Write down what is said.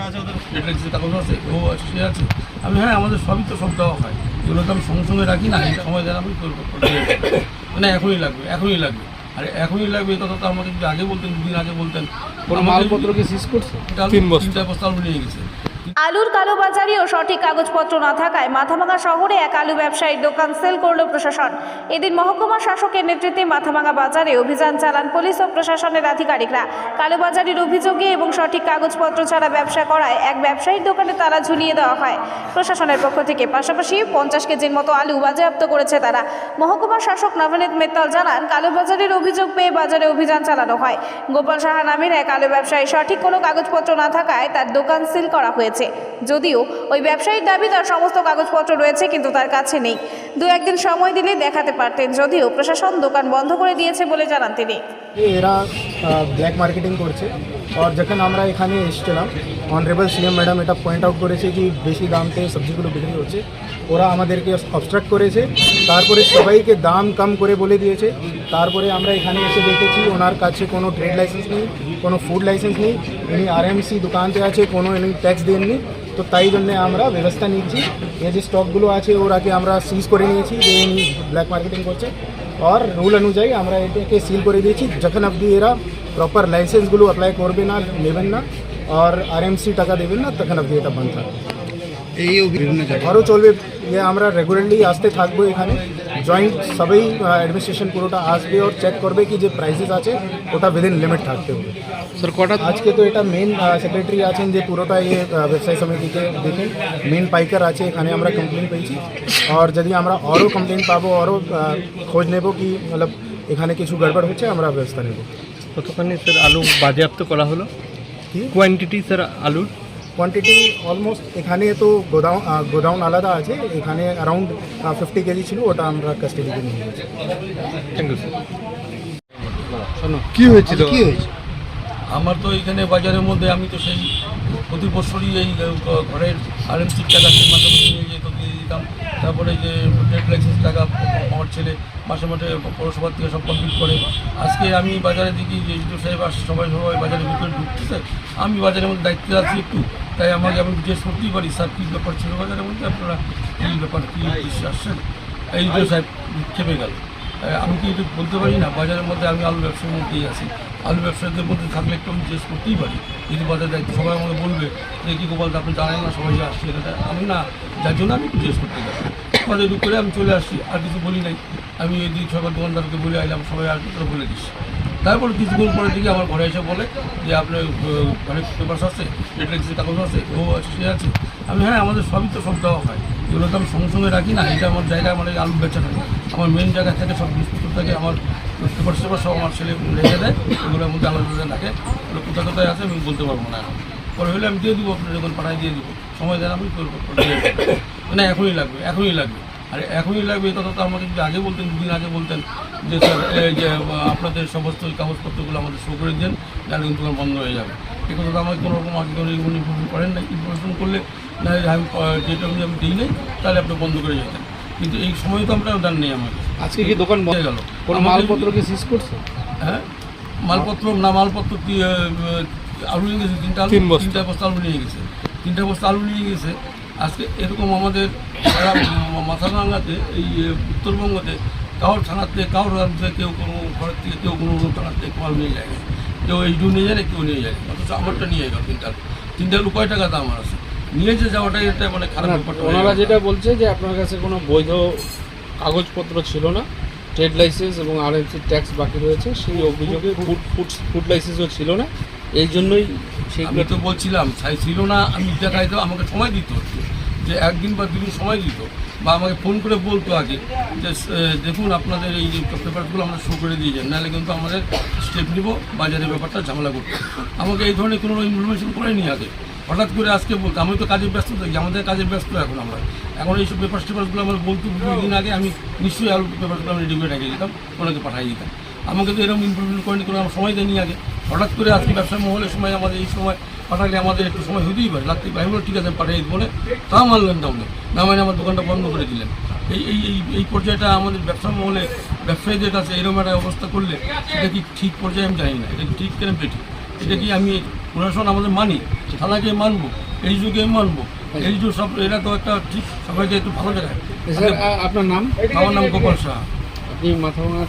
যারা আছে ওদের ইলেকট্রিসিটি কাগজ আছে ও আছে সে আছে। আমি হ্যাঁ আমাদের সবই তো সব দেওয়া হয়। এগুলো তো আমি সঙ্গে সঙ্গে রাখি না এই সময় দেন আমি করব মানে এখনই লাগবে এখনই লাগবে। আর এখনই লাগবে এই কথা তো আমাকে যদি আগে বলতেন দুদিন আগে বলতেন কোনো মালপত্র কি শেষ করছে? তিন বস্তা। তিনটা বস্তা নিয়ে গেছে। আলুর কালোবাজারি ও সঠিক কাগজপত্র না থাকায় মাথাভাঙা শহরে এক আলু ব্যবসায়ীর দোকান সেল করল প্রশাসন। এদিন মহকুমা শাসকের নেতৃত্বে মাথাভাঙা বাজারে অভিযান চালান পুলিশ ও প্রশাসনের আধিকারিকরা। কালোবাজারির অভিযোগে এবং সঠিক কাগজপত্র ছাড়া ব্যবসা করায় এক ব্যবসায়ীর দোকানে তালা ঝুলিয়ে দেওয়া হয়। প্রশাসনের পক্ষ থেকে পাশাপাশি পঞ্চাশ কেজির মতো আলু বাজেয়াপ্ত করেছে তারা। মহকুমা শাসক নবনীত মিত্তল জানান, কালোবাজারের অভিযোগ পেয়ে বাজারে অভিযান চালানো হয়। গোপাল সাহা নামের এক আলু ব্যবসায়ী সঠিক কোনো কাগজপত্র না থাকায় তার দোকান সিল করা হয়েছে। যদিও ওই ব্যবসায়ীর দাবি, তার সমস্ত কাগজপত্র রয়েছে, কিন্তু তার কাছে নেই। দু একদিন সময় দিলে দেখাতে পারতেন, যদিও প্রশাসন দোকান বন্ধ করে দিয়েছে বলে জানান তিনি। এরা ব্ল্যাক মার্কেটিং করছে। আর যখন আমরা এখানে এসেছিলাম অনারেবল সিএম ম্যাডাম এটা পয়েন্ট আউট করেছে কি বেশি দামতে সবজিগুলো বিক্রি হচ্ছে। ওরা আমাদেরকে অবস্ট্রাক্ট করেছে। তারপরে সবাইকে দাম কম করে বলে দিয়েছে। তারপরে আমরা এখানে এসে দেখেছি, ওনার কাছে কোনো ট্রেড লাইসেন্স নেই, কোনো ফুড লাইসেন্স নেই। ইনি আরএমসি দোকানতে আছে কোনো ইনি ট্যাক্স দেননি তো তাই জন্যে আমরা ব্যবস্থা নিচ্ছি এই যে স্টকগুলো আছে ওরাকে আমরা সিজ করে নিয়েছি যে ইনি ব্ল্যাক মার্কেটিং করছে আর রুল অনুযায়ী আমরা এটাকে সিল করে দিয়েছি যখন অবধি এরা প্রপার লাইসেন্সগুলো অ্যাপ্লাই করবে না নেবেন না আর আরএমসি টাকা দেবেন না তখন অবধি এটা বন্ধ থাকবে। আরও চলবে। ইয়ে আমরা রেগুলারলি আসতে থাকব এখানে। জয়েন্ট সবাই অ্যাডমিনিস্ট্রেশন পুরোটা আসবে আর চেক করবে কি যে প্রাইসেস আছে ওটা উইদিন লিমিট থাকতে হবে। স্যার কটা আজকে তো এটা মেন সেক্রেটারি আছেন যে পুরোটা আহ, ব্যবসায়ী সমিতিকে দেখেন। মেন পাইকার আছে এখানে আমরা কমপ্লেন পেয়েছি। আর যদি আমরা আরও কমপ্লেন পাবো আরও খোঁজ নেব কি মতলব এখানে কিছু গড়বড় হচ্ছে আমরা ব্যবস্থা নেব। কতখানি স্যার আলু বাজেয়াপ্ত করা হলো? কি? কোয়ান্টিটি স্যার আলুর? কোয়ান্টিটি অলমোস্ট এখানে তো গোডাউন গোডাউন আলাদা আছে। এখানে অ্যারাউন্ড ফিফটি কেজি ছিল ওটা আমরা কাস্টডিতে নিয়ে গেছি থ্যাংক ইউ স্যার কি হয়েছিল? কি হয়েছে? আমার তো এখানে বাজারের মধ্যে আমি তো সেই প্রতি বছরই এই ঘরের আরএমসির টাকা মাধ্যমে নিয়ে যেত। দিতাম। তারপরে যে ট্রেড লাইসেন্স টাকা আমার ছেলে মাসে মাসে পৌরসভার থেকে সব কমপ্লিট করে। আজকে আমি বাজারে দেখি যে ইউটিউব সাহেব আসছে, সবাই সবাই বাজারের ভিতরে ঢুকতেছে। আমি বাজারের মধ্যে দায়িত্বে আছি একটু। তাই আমাকে আমি জিজ্ঞেস করতেই পারি, স্যার, কী ব্যাপার ছিল বাজারের মধ্যে? আপনারা কী ব্যাপার, কী আসছেন? এই ইউটিউব সাহেব খেপে গেল। আমি কি একটু বলতে পারি না? বাজারের মধ্যে আমি আলু ব্যবসার মধ্যেই আছি। আলু ব্যবসায়ীদের মধ্যে থাকলে একটু আমি জিজ্ঞেস করতেই পারি। যদি বাজার দায়িত্ব সবাই আমাকে বলবে যে কী গোপাল আপনি জানেন না সবাই যে আসছে? এটা আমি না, যার জন্য আমি জিজ্ঞেস করতে পারি ঢুক করে আমি চলে আসছি, আর কিছু বলি নাই। আমি এই দিক সবার দোকানদারকে বলে আইলাম, সবাই আর কিছু বলে দিচ্ছি তারপর কিছুক্ষণ পরে দেখি আমার ঘরে এসে বলে যে, আপনার ঘরে পেপার্স আছে ইলেকট্রিসিটি কাগজ আছে, ও সে আছে। আমি হ্যাঁ আমাদের সবই তো সব দেওয়া হয়। এগুলো তো আমি সঙ্গে সঙ্গে রাখি না এটা আমার জায়গায় মানে আলু বেচা থাকে আমার মেন জায়গা থেকে সব বিস্কুট থাকে আমার সুপার সুপার সব আমার ছেলে রেখে দেয়, এগুলোর মধ্যে আলাদা আলাদা রাখে ওগুলো কোথায় কোথায় আছে আমি বলতে পারব না এখন। পরে হলে আমি দিয়ে দেবো আপনার যখন পাঠায় দিয়ে দেবো। সময় দেন আমি করব না, এখনই লাগবে এখনই লাগবে। আর এখনই লাগবে কথা তো আমাকে যদি আগে বলতেন দুদিন আগে বলতেন যে স্যার এই যে আপনাদের সমস্ত ওই কাগজপত্রগুলো আমাদের শো করে দেন নাহলে কিন্তু বন্ধ হয়ে যাবে। এই কথা তো আমাকে কোনো রকম আগে কোনো ইনফরমেশন করেন না ইনফরমেশন করলে না আমি যেটা আমি আমি দিই নাই তাহলে আপনি বন্ধ করে যেতেন। কিন্তু এই সময় তো আমরা দেন নেই আমাকে। আজকে কি দোকান বন্ধ? হয়ে গেল। কোনো মালপত্র কি সিজ করছে? হ্যাঁ? মালপত্র না মালপত্র আলু নিয়ে গেছে তিনটা। তিনটা বস্তা আলু নিয়ে গেছে। তিনটা বস্তা আলু নিয়ে গেছে। আজকে এরকম আমাদের মাথাভাঙাতে এই উত্তরবঙ্গতে কারোর থানাতে কারোর রাজ্যে কেউ কোনো ঘরের থেকে কেউ কোনো থানার থেকে মাল নিয়ে যায়। কেউ এইটু নিয়ে যায় কেউ নিয়ে যায়। অথচ আমারটা নিয়ে গেল তিনটা আলু তিনটা আলু কয় টাকা দাম আছে নিয়ে যে যাওয়াটাই এটা মানে খারাপ ব্যাপারটা ওনারা যেটা বলছে যে আপনার কাছে কোনো বৈধ কাগজপত্র ছিল না ট্রেড লাইসেন্স এবং আরএমসি ট্যাক্স বাকি রয়েছে সেই অভিযোগে ফুড ফুড ফুড লাইসেন্সও ছিল না এই জন্যই আমি তো বলছিলাম ছাই ছিল না আমি দেখাই তো আমাকে সময় দিত যে একদিন বা দুদিন সময় দিত বা আমাকে ফোন করে বলতো আগে যে দেখুন আপনাদের এই যে পেপারগুলো আমরা শো করে দিয়ে যান নাহলে কিন্তু আমাদের স্টেপ নিব বাজারের ব্যাপারটা ঝামেলা করতে। আমাকে এই ধরনের কোনো ইনফরমেশন করেনি আগে। হঠাৎ করে আজকে বলতো আমি তো কাজে ব্যস্ত থাকি আমাদের কাজে ব্যস্ত এখন আমরা। এখন এইসব পেপার টেপারসগুলো আমার বলতো দুই দিন আগে আমি নিশ্চয়ই আলু পেপারগুলো আমি রেডি করে রেখে দিতাম ওনাকে পাঠিয়ে দিতাম। আমাকে তো এরকম ইনফরমেশন করেনি কোনো আমার সময় দেয়নি আগে। হঠাৎ করে আজকে ব্যবসার মহলের সময় আমাদের এই সময় পাঠালে আমাদের একটু সময় হতেই পারে। লাগতেই পারে আমি ঠিক আছে আমি পাঠিয়ে বলে তা মানলেন না উনি। না মানে আমার দোকানটা বন্ধ করে দিলেন। এই এই এই এই পর্যায়টা আমাদের ব্যবসার মহলে ব্যবসায়ীদের কাছে এরকম একটা অবস্থা করলে সেটা কি ঠিক পর্যায়ে আমি জানি না। এটা কি ঠিক কেন বেঠিক এটা কি আমি প্রশাসন আমাদের মানি? থানাকে মানবো এই যুগে মানবো। এই যুগ সব এরা তো একটা ঠিক সবাইকে একটু ভালো জায়গায় আপনার নাম? আমার নাম গোপাল শাহ আপনি মাথাভাঙার